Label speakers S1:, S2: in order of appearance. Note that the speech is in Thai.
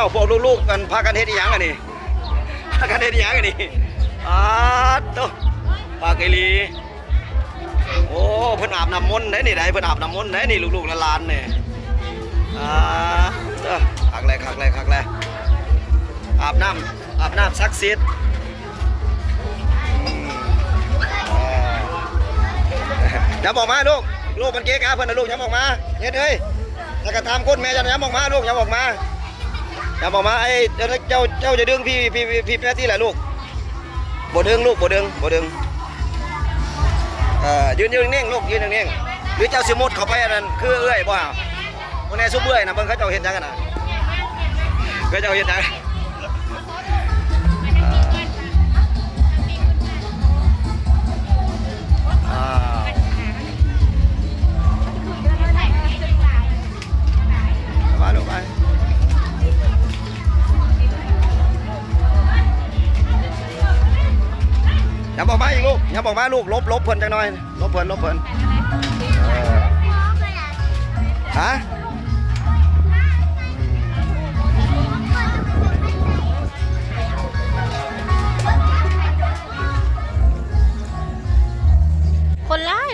S1: าวพวกลูกๆกันพากันเฮ็ดอีหยังกันนี่พากันเฮ็ดอีหยังกันนี่อ้าโตปากไอลีโอ้เพิ่นอาบน้ำมนต์ได้นี่ได้เพิ่นอาบน้ำมนต์ได้นี่ลูกๆหลานๆนี่อ่าเด้อคักแลคักแลคักแลอาบน้ำอาบน้ำซักซิดอย่าบอกมาลูกลูกมันเก๊กาเพิ่นนะลูกอย่าบอกมาเฮ็ดเอ้ยแล้วก็ตามคนแม่จะอย่าบอกมาลูกอย่าบอกมา อย่าบอกมาไอ้เจ้าเจ้าเจ้าจะดึงพี่พี่พี่แป๊ที่แหละลูกบดดึงลูกบดดึงบดดึงเอ่อยืนยืนนิ่งๆลูกยืนนิ่งๆหรือเจ้าสิมุดเข้าไปอันนั้นคือเอื้อยบ่าวันนี้ซุบเอื้อยนะเบิ่งเขาเจ้าเห็นจังกันนะเขาเจ้าเห็นจัง อย่าบอกมาอีกลูกอย่าบอกมาลูกลบลบเพิ่นจังหน่อยลบเพิ่นลบเพิ่นเออฮะ